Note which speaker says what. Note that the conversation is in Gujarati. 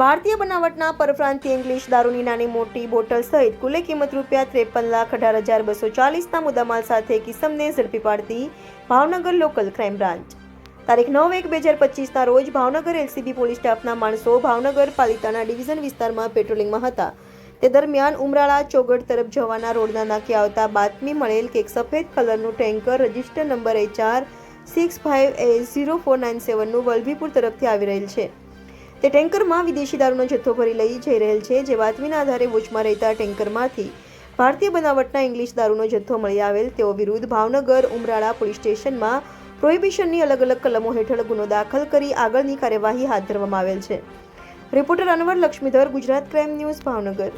Speaker 1: ભારતીય બનાવટના પરપ્રાંતીય ઇંગ્લિશ દારૂની નાની મોટી બોટલ સહિત કુલે કિંમત રૂપિયા ત્રેપન લાખ અઢાર હજાર બસો ચાલીસના મુદ્દામાલ સાથે કિસમને ઝડપી પાડતી ભાવનગર લોકલ ક્રાઇમ બ્રાન્ચ. તારીખ નવ એક બે હજાર પચીસના રોજ ભાવનગર એલસીબી પોલીસ સ્ટાફના માણસો ભાવનગર પાલિતાના ડિવિઝન વિસ્તારમાં પેટ્રોલિંગમાં હતા. તે દરમિયાન ઉમરાળા ચોગડ તરફ જવાના રોડના નાકે આવતા બાતમી મળેલ કે એક સફેદ કલરનું tanker register number HR six five A zero four nine સેવનનું Vallabhipur તરફથી આવી રહેલ છે. તે ટેન્કરમાં વિદેશી દારૂનો જથ્થો ભરી લઈ જઈ રહેલ છે, જે બાતમીના આધારે વોચમાં રહેતા ટેન્કરમાંથી ભારતીય બનાવટના ઇંગ્લિશ દારૂનો જથ્થો મળી આવેલ. તેઓ વિરુદ્ધ ભાવનગર, ઉમરાળા પોલીસ સ્ટેશનમાં પ્રોહિબિશનની અલગ અલગ કલમો હેઠળ ગુનો દાખલ કરી આગળની કાર્યવાહી હાથ ધરવામાં આવેલ છે. Reporter Anwar Lakshmidhar, Gujarat crime news, Bhavnagar.